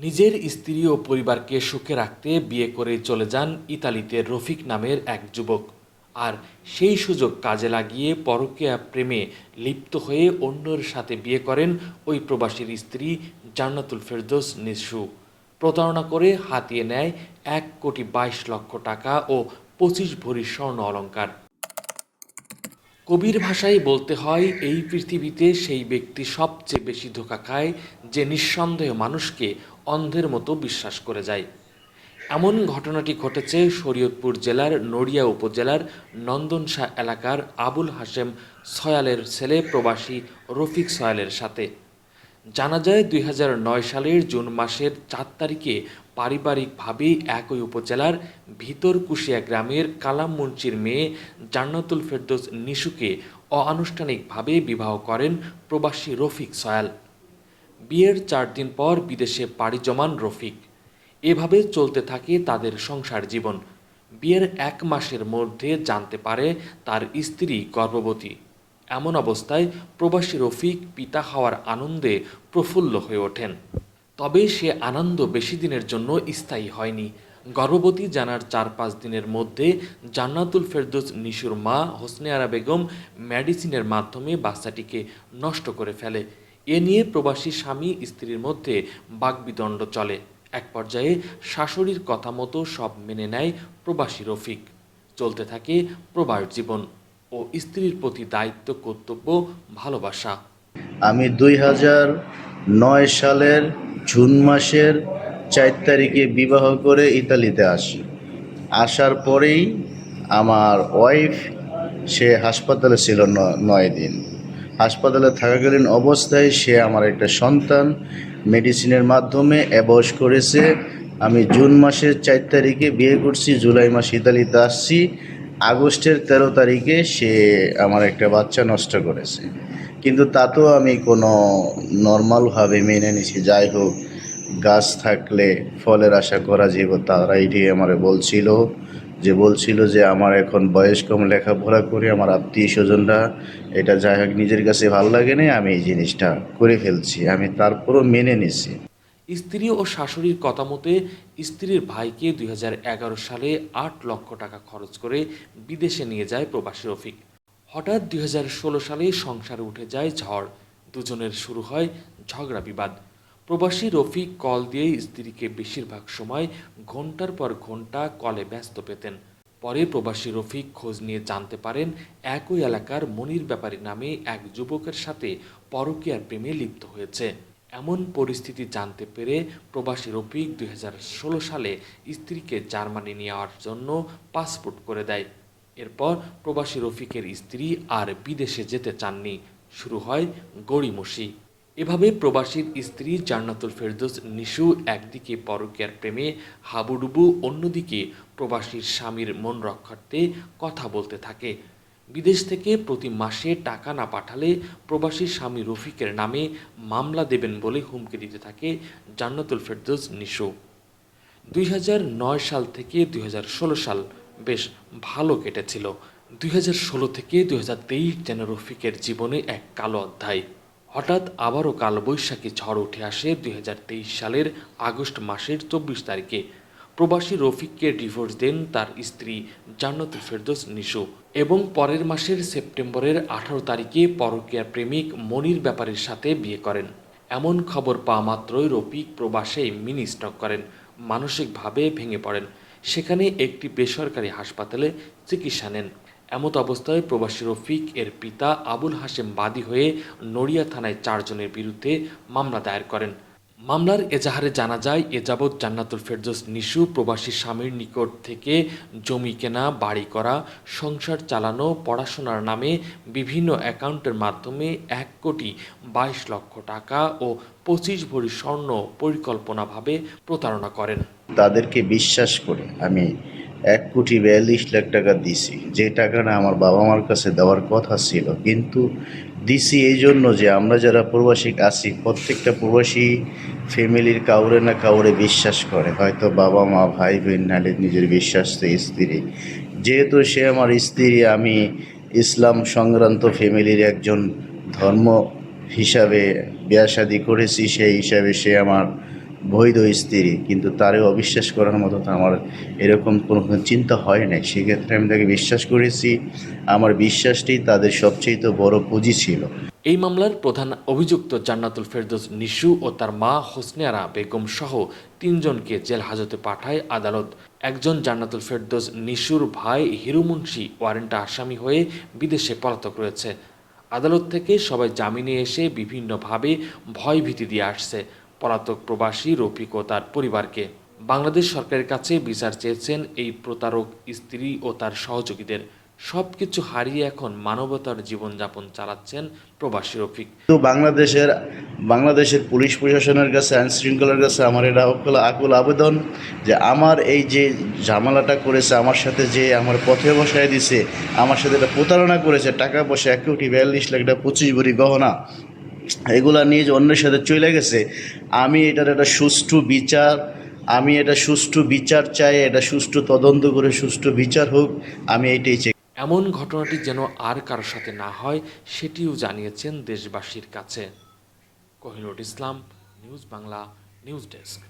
নিজের স্ত্রী ও পরিবারকে সুখে রাখতে বিয়ে করে চলে যান ইতালিতে রফিক নামের এক যুবক। আর সেই সুযোগ কাজে লাগিয়ে পরকীয়া প্রেমে লিপ্ত হয়ে অন্যের সাথে বিয়ে করেন ওই প্রবাসীর স্ত্রী জান্নাতুল ফেরদোস নিশু। প্রতারণা করে হাতিয়ে নেয় এক কোটি বাইশ লক্ষ টাকা ও পঁচিশ ভরি স্বর্ণ অলংকার। কবির ভাষায় বলতে হয়, এই পৃথিবীতে সেই ব্যক্তি সবচেয়ে বেশি ধোকা খায় যে নিঃসন্দেহ মানুষকে অন্ধের মতো বিশ্বাস করে যায়। এমন ঘটনাটি ঘটেছে শরীয়তপুর জেলার নড়িয়া উপজেলার নন্দনশা এলাকার আবুল হাশেম সয়ালের ছেলে প্রবাসী রফিক সয়ালের সাথে। জানা যায় দুই হাজার নয় সালের জুন মাসের চার তারিখে পারিবারিকভাবে একই উপজেলার ভিতর কুশিয়া গ্রামের কালাম মুন্সির মেয়ে জান্নাতুল ফেরদৌস নিশুকে অআনুষ্ঠানিকভাবে বিবাহ করেন প্রবাসী রফিক সয়াল। বিয়ের চার দিন পর বিদেশে পাড়ি জমান রফিক। এভাবে চলতে থাকে তাদের সংসার জীবন। বিয়ের এক মাসের মধ্যে জানতে পারে তার স্ত্রী গর্ভবতী। এমন অবস্থায় প্রবাসী রফিক পিতা হওয়ার আনন্দে প্রফুল্ল হয়ে ওঠেন। তবে সে আনন্দ বেশি দিনের জন্য স্থায়ী হয়নি। গর্ভবতী জানার চার পাঁচ দিনের মধ্যে জান্নাতুল ফেরদৌস নিশুর মা হোসনে আরা বেগম মেডিসিনের মাধ্যমে বাচ্চাটিকে নষ্ট করে ফেলে। এ নিয়ে প্রবাসী স্বামী স্ত্রীর মধ্যে বাগবিদণ্ড চলে। এক পর্যায়ে শাশুড়ির কথা মতো সব মেনে নেয় প্রবাসী রফিক। চলতে থাকে প্রবাস জীবন। ও স্ত্রীর প্রতি দায়িত্ব, কর্তব্য, ভালোবাসা। আমি দুই হাজার নয় সালের জুন মাসের চার তারিখে বিবাহ করে ইতালিতে আসি। আসার পরেই আমার ওয়াইফ সে হাসপাতালে ছিল নয় দিন। হাসপাতালে থাকাকালীন অবস্থায় সে আমার একটা সন্তান মেডিসিনের মাধ্যমে অ্যাবস করেছে। আমি জুন মাসের চার তারিখে বিয়ে করছি, জুলাই মাস ইতালিতে আসছি। আগস্টের তেরো তারিখে সে আমার একটা বাচ্চা নষ্ট করেছে। কিন্তু তাতেও আমি কোনো নর্মালভাবে মেনে নিছি। যাই হোক, গাছ থাকলে ফলের আশা করা যাব তারা এটি আমার বলছিল, যে বলছিল যে আমার এখন বয়স কম, লেখাপড়া করে আমার আত্মীয় স্বজনরা, এটা যাই হোক, নিজের কাছে ভালো লাগে না আমি এই জিনিসটা করে ফেলছি। আমি তারপরও মেনে নিছি। স্ত্রী ও শাশুড়ির কথা মতে, স্ত্রীর ভাইকে দুই হাজার এগারো সালে আট লক্ষ টাকা খরচ করে বিদেশে নিয়ে যায় প্রবাসী রফিক। হঠাৎ দুই হাজার ষোলো সালে সংসারে উঠে যায় ঝড়। দুজনের শুরু হয় ঝগড়া বিবাদ। প্রবাসী রফিক কল দিয়ে স্ত্রীকে বেশিরভাগ সময় ঘণ্টার পর ঘণ্টা কলে ব্যস্ত পেতেন। পরে প্রবাসী রফিক খোঁজ নিয়ে জানতে পারেন, একই এলাকার মনির ব্যাপারী নামে এক যুবকের সাথে পরকীয়ার প্রেমে লিপ্ত হয়েছে। এমন পরিস্থিতি জানতে পেরে প্রবাসী রফিক দুই হাজার ষোলো সালে স্ত্রীকে জার্মানি নেওয়ার জন্য পাসপোর্ট করে দেয়। এরপর প্রবাসী রফিকের স্ত্রী আর বিদেশে যেতে চাননি। শুরু হয় গড়িমসি। এভাবে প্রবাসীর স্ত্রী জান্নাতুল ফেরদৌস নিশু একদিকে পরকীয়ার প্রেমে হাবুডুবু, অন্যদিকে প্রবাসীর স্বামীর মন রক্ষার্থে কথা বলতে থাকে। বিদেশ থেকে প্রতি মাসে টাকা না পাঠালে প্রবাসী স্বামী রফিকের নামে মামলা দেবেন বলে হুমকি দিতে থাকে জান্নাতুল ফেরদৌস নিশু। দুই সাল থেকে দুই হাজার ষোলো সাল বেশ ভালো কেটেছিল। দুই হাজার ষোলো থেকে দুই হাজার তেইশ যেন রফিকের জীবনে এক কালো অধ্যায়। হঠাৎ আবারও কালবৈশাখী ঝড় উঠে আসে দুই হাজার তেইশ সালের আগস্ট মাসের চব্বিশ তারিখে। প্রবাসী রফিককে ডিভোর্স দেন তার স্ত্রী জান্নাত ফেরদোস নিশু এবং পরের মাসের সেপ্টেম্বরের আঠারো তারিখে পরকীয়ার প্রেমিক মনির ব্যাপারের সাথে বিয়ে করেন। এমন খবর পাওয়া মাত্রই রফিক প্রবাসে মিনি স্টক করেন, মানসিকভাবে ভেঙে পড়েন। সেখানে একটি বেসরকারি হাসপাতালে চিকিৎসা নেন। এমত অবস্থায় প্রবাসী রফিক এর পিতা আবুল হাশেম বাদী হয়ে নড়িয়া থানায় চারজনের বিরুদ্ধে মামলা দায়ের করেন। মামলার এজাহারে জানা যায়, এ যাবৎ জান্নাতুল ফেরদোস নিশু প্রবাসী স্বামীর নিকট থেকে জমি কেনা, বাড়ি করা, সংসার চালানো, পড়াশোনার নামে বিভিন্ন অ্যাকাউন্টের মাধ্যমে এক কোটি বাইশ লক্ষ টাকা ও পঁচিশ ভরি স্বর্ণ পরিকল্পনাভাবে প্রতারণা করেন। তাদেরকে বিশ্বাস করে আমি এক কোটি বিয়াল্লিশ লাখ টাকা দিছি। যে টাকাটা আমার বাবা মার কাছে দেওয়ার কথা ছিল, কিন্তু দিছি এই জন্য যে আমরা যারা প্রবাসী আছি, প্রত্যেকটা প্রবাসী ফ্যামিলির কাউরে না কাউরে বিশ্বাস করে। হয়তো বাবা মা ভাই বোন নাহলে নিজের বিশ্বাস তো স্ত্রী। যেহেতু সে আমার স্ত্রী, আমি ইসলাম সংক্রান্ত ফ্যামিলির একজন ধর্ম হিসাবে বিয়াশাদি করেছি, সেই হিসাবে সে আমার বৈধ স্ত্রী, কিন্তু তারে অবিশ্বাস করার মতো তো আমার এরকম কোনো চিন্তা হয় নাই। সেক্ষেত্রে আমি তাকে বিশ্বাস করেছি। আমার বিশ্বাসটি তাদের সবচেয়ে বড় পুঁজি ছিল। এই মামলার প্রধান অভিযুক্ত জান্নাতুল ফেরদৌস নিশু ও তার মা হোসনেয়ারা বেগম সহ তিনজনকে জেল হাজতে পাঠায় আদালত। একজন জান্নাতুল ফেরদৌস নিশুর ভাই হিরু মুন্সি ওয়ারেন্টে আসামি হয়ে বিদেশে পলাতক রয়েছে। আদালত থেকে সবাই জামিনে এসে বিভিন্নভাবে ভয়ভীতি দিয়ে আসছে। পলাতক প্রবাসী রফিক ও তার পরিবারকে। বাংলাদেশ সরকারের কাছে বিচার চেয়েছেন এই প্রতারক স্ত্রী ও তার সহযোগীদের। সবকিছু হারিয়ে এখন মানবতার জীবনযাপন চালাচ্ছেন প্রবাসী রফিক। বাংলাদেশের বাংলাদেশের পুলিশ প্রশাসনের কাছে, আইন শৃঙ্খলার কাছে আমার এটা অকুল আকুল আবেদন যে আমার এই যে ঝামেলাটা করেছে, আমার সাথে যে আমার পথে বসায় দিছে, আমার সাথে এটা প্রতারণা করেছে, টাকা পয়সা এক কোটি বিয়াল্লিশ লাখ টাকা পঁচিশ ভরি গহনা এগুলা নিয়ে যে অন্যের সাথে চলে গেছে, আমি এটার একটা সুষ্ঠু বিচার, আমি এটা সুষ্ঠু বিচার চাই, এটা সুষ্ঠু তদন্ত করে সুষ্ঠু বিচার হোক, আমি এটাই চাই। এমন ঘটনাটি যেন আর কারোর সাথে না হয়, সেটিও জানিয়েছেন দেশবাসীর কাছে। Kohinoor Islam, news Bangla, news desk.